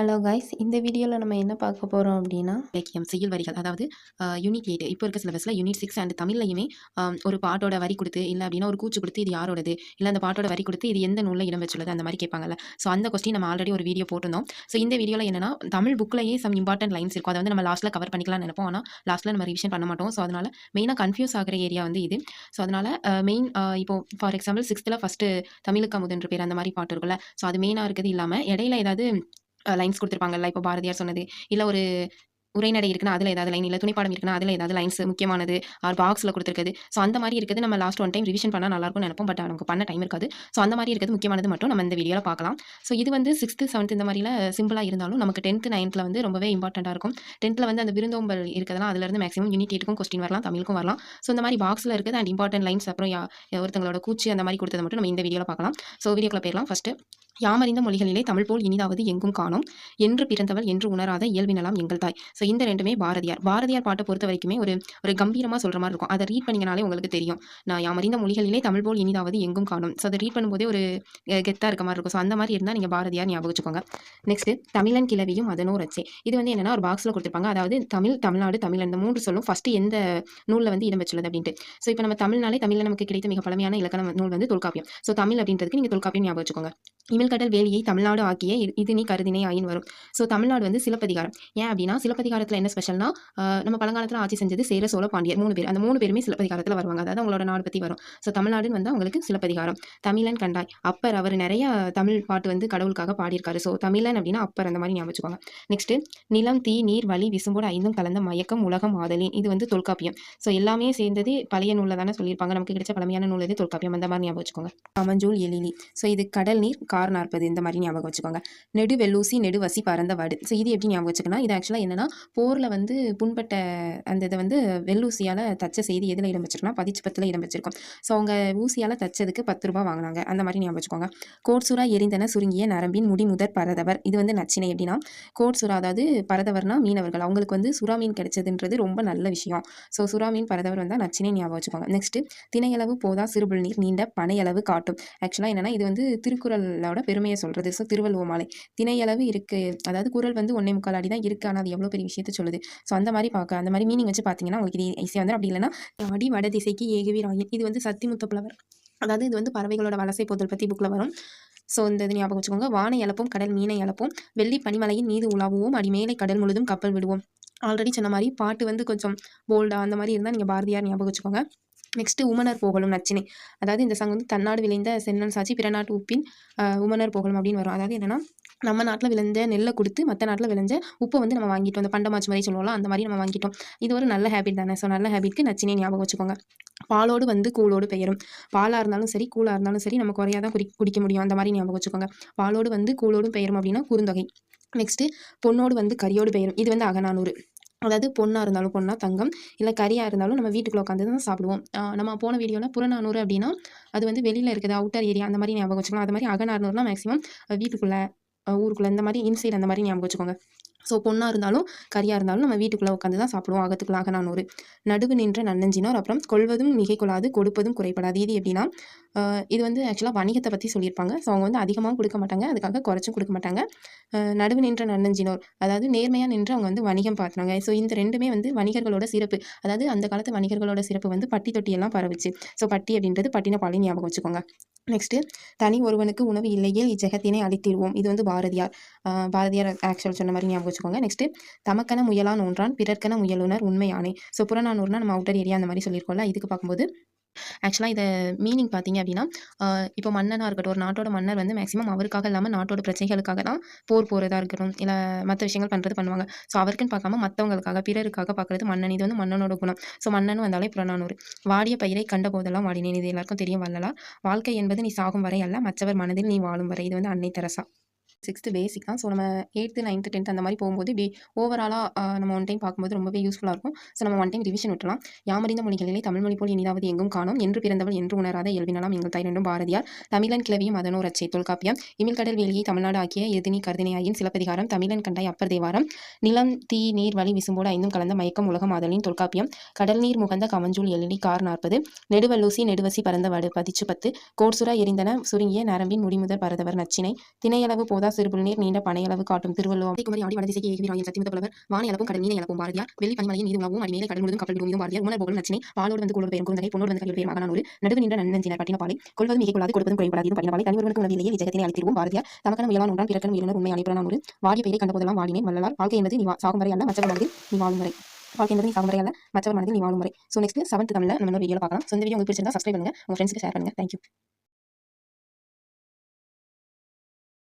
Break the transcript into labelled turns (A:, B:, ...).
A: hello guys இந்த வீடியோவில் நம்ம என்ன பார்க்க போகிறோம் அப்படின்னா
B: இலக்கியம் செயல் வரிகள் அதாவது யூனிட் எயிட் இப்போ இருக்க சிலபஸில் யூனிட் சிக்ஸ் அண்ட் தமிழ்லையுமே ஒரு பாட்டோட வரி கொடுத்து இல்லை அப்படின்னா ஒரு கூச்சு கொடுத்து இது யாரோடது இல்லை அந்த பாட்டோட வரி கொடுத்து இது எந்த நூலில் இடம் வச்சுள்ளது அந்த மாதிரி கேட்பாங்கல்ல ஸோ அந்த கொஸ்டின் நம்ம ஆல்ரெடி ஒரு வீடியோ போட்டிருந்தோம் ஸோ இந்த வீடியோவில் என்னன்னா தமிழ் புக்லேயே சம் இம்பார்ட்டன்ட் லைன்ஸ் இருக்கும் அதை வந்து நம்ம லாஸ்ட்டில் கவர் பண்ணிக்கலாம்னு நினைப்போம் ஆனால் லாஸ்ட்டில் நம்ம ரிவிஷன் பண்ண மாட்டோம் ஸோ அதனால் மெயினாக கன்ஃபியூஸ் ஆகிற ஏரியா வந்து இது ஸோ அதனால் மெயின் இப்போ ஃபார் எக்ஸாம்பிள் சிக்ஸ்த்தில் ஃபஸ்ட்டு தமிழுக்கு அமுதுன்ற பேர் அந்த மாதிரி பாட்டு இருக்குல்ல ஸோ அது மெயினாக இருக்கிறது இல்லாமல் இடையில ஏதாவது லைன்ஸ் கொடுத்துருப்பாங்கல்ல இப்போ பாரதியார் சொன்னது இல்லை ஒரு உரைநடை இருக்குன்னா அதில் ஏதாவது லைன் இல்லை துணைப்பாடம் இருக்குன்னா அதில் ஏதாவது லைன்ஸ் முக்கியமானது ஆர் பாக்ஸில் கொடுத்துருக்குது ஸோ அந்த மாதிரி இருக்கிறது நம்ம லாஸ்ட் ஒன் டைம் ரிவிஷன் பண்ணால் நல்லாயிருக்கும் நினைப்போம் பட் நமக்கு பண்ண டைம் இருக்காது ஸோ அந்த மாதிரி இருக்கிறது முக்கியமானது மட்டும் நம்ம இந்த வீடியோவில் பார்க்கலாம் ஸோ இது வந்து சிக்ஸ்த்து செவன்த் இந்த மாதிரில சிம்பிளாக இருந்தாலும் நமக்கு டென்த்து நைன்த்தில் வந்து ரொம்பவே இம்பார்ட்டண்ட்டாக இருக்கும் டென்த்தில் வந்து அந்த விருந்தோம்பல் இருக்கிறதெல்லாம் அதிலிருந்து மேக்ஸிமம் யூனிட்டிக்கும் கொஸ்டின் வரலாம் தமிழுக்கும் வரலாம் ஸோ இந்த மாதிரி பாக்ஸில் இருக்குது அண்ட் இம்பார்ட்டன்ட் லைன்ஸ் அப்புறம் ஒருத்தங்களோட கூச்சி அந்த மாதிரி கொடுத்தது மட்டும் நம்ம இந்த வீடியோவில் பார்க்கலாம் ஸோ வீடியோக்குள்ள போயிடலாம் ஃபஸ்ட்டு யாமறிந்த மொழிகளிலே தமிழ் போல் இனிதாவது எங்கும் காணும் என்று பிறந்தவள் என்று உணராத இயல்பினலாம் எங்கள் தாய் ஸோ இந்த ரெண்டுமே பாரதியார் பாரதியார் பாட்டை பொறுத்த வரைக்குமே ஒரு ஒரு கம்பீரமாக சொல்கிற மாதிரி இருக்கும் அதை ரீட் பண்ணிங்கனாலே உங்களுக்கு தெரியும் நான் யாமறிந்த மொழிகளிலே தமிழ் போல் இனிதாவது எங்கும் காணும் ஸோ அதை ரீட் பண்ணும்போதே ஒரு கெத்தாக இருக்க மாதிரி இருக்கும் ஸோ அந்த மாதிரி இருந்தால் நீங்கள் பாரதியார் ஞாபகம் வச்சுக்கோங்க நெக்ஸ்ட் தமிழன் கிளவியும் அதனோர் அச்சே இது வந்து என்னன்னா ஒரு பாக்ஸில் கொடுத்துருப்பாங்க அதாவது தமிழ் தமிழ்நாடு தமிழ் அந்த மூன்று சொல்லும் ஃபஸ்ட்டு எந்த நூலில் வந்து இடம் வச்சுள்ளது அப்படின்ட்டு ஸோ இப்போ நம்ம தமிழ்னாலே தமிழில் நமக்கு கிடைத்த மிக பழமையான இலக்கண நூல் வந்து தொல்காப்பியம் ஸோ தமிழ் அப்படின்றதுக்கு நீங்கள் தொல்காப்பியம் ஞாபகம் வச்சுக்கோங்க கடல் வேலியை தமிழ்நாடு ஆக்கிய இது நீ கருதினை ஆயின் வரும் ஸோ தமிழ்நாடு வந்து சிலப்பதிகாரம் ஏன் அப்படின்னா சிலப்பதிகாரத்தில் என்ன ஸ்பெஷல்னா நம்ம பழங்காலத்தில் ஆட்சி செஞ்சது சேர சோழ பாண்டியர் மூணு பேர் அந்த மூணு பேருமே சிலப்பதிகாரத்தில் வருவாங்க அதாவது அவங்களோட நாடு பற்றி வரும் ஸோ தமிழ்நாடுன்னு வந்து அவங்களுக்கு சிலப்பதிகாரம் தமிழன் கண்டாய் அப்பர் அவர் நிறைய தமிழ் பாட்டு வந்து கடவுளுக்காக பாடியிருக்காரு ஸோ தமிழன் அப்படின்னா அப்பர் அந்த மாதிரி ஞாபகம் வச்சுக்கோங்க நெக்ஸ்ட் நிலம் தீ நீர் வலி விசும்போடு ஐந்தும் கலந்த மயக்கம் உலகம் ஆதலின் இது வந்து தொல்காப்பியம் ஸோ எல்லாமே சேர்ந்தது பழைய நூலில் தானே சொல்லியிருப்பாங்க நமக்கு கிடைச்ச பழமையான நூல் தொல்காப்பியம் அந்த மாதிரி ஞாபகம் வச்சுக்கோங்க அமஞ்சூல் எழிலி ஸோ இது கடல் நீர் காரணம் நாற்பது இந்த மாதிரி ஞாபகம் வச்சுக்கோங்க நெடு வெள்ளூசி நெடு வசி பறந்த வாடு ஸோ இது எப்படி ஞாபகம் வச்சுக்கணும் இது ஆக்சுவலாக என்னென்னா போரில் வந்து புண்பட்ட அந்த இதை வந்து வெள்ளூசியால் தச்ச செய்தி எதில் இடம் வச்சிருக்கோம்னா பத்தில் இடம் வச்சிருக்கோம் ஸோ அவங்க ஊசியால் தச்சதுக்கு பத்து ரூபா வாங்கினாங்க அந்த மாதிரி ஞாபகம் வச்சுக்கோங்க கோட்சுரா எரிந்தன சுருங்கிய நரம்பின் முதற் பரதவர் இது வந்து நச்சினை எப்படின்னா கோட்சுரா அதாவது பரதவர்னா மீனவர்கள் அவங்களுக்கு வந்து சுறா மீன் கிடைச்சதுன்றது ரொம்ப நல்ல விஷயம் ஸோ சுறா மீன் பரதவர் வந்தால் நச்சினை ஞாபகம் வச்சுக்கோங்க நெக்ஸ்ட்டு தினையளவு போதா சிறுபுள் நீர் நீண்ட பனையளவு காட்டும் ஆக்சுவலாக என்னென்னா இது வந்து திருக்குறளோட பெருமையை சொல்கிறது ஸோ திருவள்ளுவ மாலை திணையளவு இருக்குது அதாவது குரல் வந்து ஒன்றே முக்கால் அடி தான் இருக்குது ஆனால் அது எவ்வளோ பெரிய விஷயத்தை சொல்லுது ஸோ அந்த மாதிரி பார்க்க அந்த மாதிரி மீனிங் வச்சு பார்த்தீங்கன்னா உங்களுக்கு இது ஈஸியாக வந்து அப்படி இல்லைன்னா அடி வட திசைக்கு ஏகவீர் ஆயின் இது வந்து சத்திமுத்த புலவர் அதாவது இது வந்து பறவைகளோட வலசை போதல் பற்றி புக்கில் வரும் ஸோ இந்த இது ஞாபகம் வச்சுக்கோங்க வானை இழப்பும் கடல் மீனை இழப்பும் வெள்ளி பனிமலையின் மீது உலாவுவோம் மேலே கடல் முழுதும் கப்பல் விடுவோம் ஆல்ரெடி சொன்ன மாதிரி பாட்டு வந்து கொஞ்சம் போல்டாக அந்த மாதிரி இருந்தால் நீங்கள் பாரதியார் ஞாபகம் வச்சுக்கோங்க நெக்ஸ்ட்டு உமனர் போகலும் நச்சினை அதாவது இந்த சாங் வந்து தன்னாடு விளைந்த சென்னன் சாட்சி பிற நாட்டு உப்பின் உமனர் போகலும் அப்படின்னு வரும் அதாவது என்னென்னா நம்ம நாட்டில் விளைஞ்ச நெல்லை கொடுத்து மற்ற நாட்டில் விளைஞ்ச உப்பை வந்து நம்ம வாங்கிட்டோம் அந்த பண்டமாச்சு மாதிரி சொல்லுவோம் அந்த மாதிரி நம்ம வாங்கிட்டோம் இது ஒரு நல்ல ஹேபிட் தானே ஸோ நல்ல ஹேபிட்க்கு நச்சினை ஞாபகம் வச்சுக்கோங்க பாலோடு வந்து கூழோடு பெயரும் பாலாக இருந்தாலும் சரி கூழாக இருந்தாலும் சரி நம்ம குறையாக தான் குடி குடிக்க முடியும் அந்த மாதிரி ஞாபகம் வச்சுக்கோங்க பாலோடு வந்து கூழோடும் பெயரும் அப்படின்னா குறுந்தொகை நெக்ஸ்ட்டு பொண்ணோடு வந்து கரியோடு பெயரும் இது வந்து அகநானூறு அதாவது பொண்ணாக இருந்தாலும் பொண்ணாக தங்கம் இல்லை கறியாக இருந்தாலும் நம்ம வீட்டுக்குள்ளே உட்காந்து தான் சாப்பிடுவோம் நம்ம போன வீடியோவில் புறநானூறு அப்படின்னா அது வந்து வெளியில் இருக்குது அவுட்டர் ஏரியா அந்த மாதிரி ஞாபகம் வச்சுக்கலாம் அது மாதிரி அகநானூறுனா மேக்ஸிமம் வீட்டுக்குள்ளே ஊருக்குள்ளே இந்த மாதிரி இன்சைட் அந்த மாதிரி ஞாபகம் வச்சுக்கோங்க ஸோ பொண்ணாக இருந்தாலும் கறியாக இருந்தாலும் நம்ம வீட்டுக்குள்ளே உட்காந்து தான் சாப்பிடுவோம் அகத்துக்குள்ளாக நான் ஒரு நடுவு நின்ற நன்னஞ்சினார் அப்புறம் கொள்வதும் மிகை கொள்ளாது கொடுப்பதும் குறைப்படாது இது எப்படின்னா இது வந்து ஆக்சுவலாக வணிகத்தை பற்றி சொல்லியிருப்பாங்க ஸோ அவங்க வந்து அதிகமாகவும் கொடுக்க மாட்டாங்க அதுக்காக குறைச்சும் கொடுக்க மாட்டாங்க நடுவு நின்ற நன்னஞ்சினோர் அதாவது நேர்மையாக நின்று அவங்க வந்து வணிகம் பார்த்துனாங்க ஸோ இந்த ரெண்டுமே வந்து வணிகர்களோட சிறப்பு அதாவது அந்த காலத்து வணிகர்களோட சிறப்பு வந்து பட்டி தொட்டியெல்லாம் பரவுச்சு ஸோ பட்டி அப்படின்றது பட்டின பாலை ஞாபகம் வச்சுக்கோங்க நெக்ஸ்ட்டு தனி ஒருவனுக்கு உணவு இல்லையே இச்சகத்தினை அழித்திடுவோம் இது வந்து பாரதியார் பாரதியார் ஆக்சுவல் சொன்ன மாதிரி ஞாபகம் வச்சுக்கோங்க நெக்ஸ்ட்டு தமக்கென முயலான் ஒன்றான் பிறர்க்கென முயலுனர் உண்மையானே ஸோ புறநானூர்னா நம்ம அவுட்டர் ஏரியா அந்த மாதிரி சொல்லியிருக்கோம்ல இதுக்கு பார்க்கும்போது ஆக்சுவலாக இதை மீனிங் பார்த்தீங்க அப்படின்னா இப்போ மன்னனாக இருக்கட்டும் ஒரு நாட்டோட மன்னர் வந்து மேக்ஸிமம் அவருக்காக இல்லாமல் நாட்டோட பிரச்சனைகளுக்காக தான் போர் போகிறதா இருக்கட்டும் இல்லை மற்ற விஷயங்கள் பண்ணுறது பண்ணுவாங்க ஸோ அவருக்குன்னு பார்க்காம மற்றவங்களுக்காக பிறருக்காக பார்க்குறது மன்னன் இது வந்து மன்னனோட குணம் ஸோ மன்னன் வந்தாலே புறநானூறு வாடிய பயிரை கண்ட போதெல்லாம் வாடினேன் இது எல்லாருக்கும் தெரியும் வரலாம் வாழ்க்கை என்பது நீ சாகும் வரை அல்ல மற்றவர் மனதில் நீ வாழும் வரை இது வந்து அன்னை தெரசா சிக்ஸ்த்து பேசிக் தான் ஸோ நம்ம எயித்து நைன்த்து டென்த் அந்த மாதிரி போகும்போது இப்படி ஓவராலாக நம்ம ஒன் டைம் பார்க்கும்போது ரொம்பவே யூஸ்ஃபுல்லாக இருக்கும் ஸோ நம்ம ஒன் டைம் ரிவிஷன் விட்டலாம் யாமறிந்த மொழிகளிலே தமிழ் மொழி போல் இனிதாவது எங்கும் காணும் என்று பிறந்தவள் என்று உணராத எல்வினலாம் எங்கள் தாய் ரெண்டும் பாரதியார் தமிழன் கிளவியும் அதனோர் அச்சை தொல்காப்பியம் கடல் வெளியை தமிழ்நாடு ஆக்கிய எதினி கருதினையாயின் சிலப்பதிகாரம் தமிழன் கண்டாய் அப்பர் தேவாரம் நிலம் தீ நீர் வழி விசும்போடு ஐந்தும் கலந்த மயக்கம் உலகம் ஆதலின் தொல்காப்பியம் கடல் நீர் முகந்த கமஞ்சூல் எழுதி கார் நாற்பது நெடுவல்லூசி நெடுவசி பரந்த வடு பதிச்சு பத்து கோட்சுரா எரிந்தன சுருங்கிய நரம்பின் முடிமுதல் பரதவர் நச்சினை திணையளவு போதா சிவா சிறுபுல் நீர் நீண்ட பனையளவு காட்டும் திருவள்ளுவர் குமரி ஆடி வடதிசை ஏகி ராயின் சத்தியமுத்த புலவர் வானி அளவும் கடல் நீனை அளவும் பாரதியார் வெள்ளி பனிமலையின் நீதி உணவும் அடிமேலே கடல் முழுதும் கப்பல் விடுவதும் பாரதியார் உணர் போகும் நச்சினை பாலோடு வந்து கூட பெயர் குழந்தை பொண்ணோடு வந்து கையில் பெயர் மகனானூர் நடுவு நின்ற நன்னஞ்சினர் பட்டினப்பாலை கொள்வது மிகை கொள்ளாது கொடுப்பதும் குறைபடாதீதும் பட்டினப்பாலை தனிவர்களுக்கு உணவிலேயே விஜயத்தினை அழைத்திருவோம் பாரதியார் தமக்கன முயலான் ஒன்றான் பிறக்கும் முயலுனர் உண்மை அழைப்பிறானூர் வாடிய பெயரை கண்டபோதெல்லாம் வாடினேன் வள்ளலார் வாழ்க்கை என்பது நீ சாகும் வரை அல்ல மற்றவர் மனதில் நீ வாழும் வரை வாழ்க்கை என்பது நீ சாகும் வரை அல்ல மற்றவர் மனதில் நீ வாழும் வரை ஸோ நெக்ஸ்ட் செவன்த் தமிழில் நம்ம வீடியோ பார்க்கலாம் சொந்த வீடியோ உங்களுக்கு பிடிச்சிருந்தா சப்ஸ்கிரைப் பண்ணுங்க உங்க ஃப்ரெண்ட்ஸ்க்கு ஷேர் பண்ணுங்க தேங்க்யூ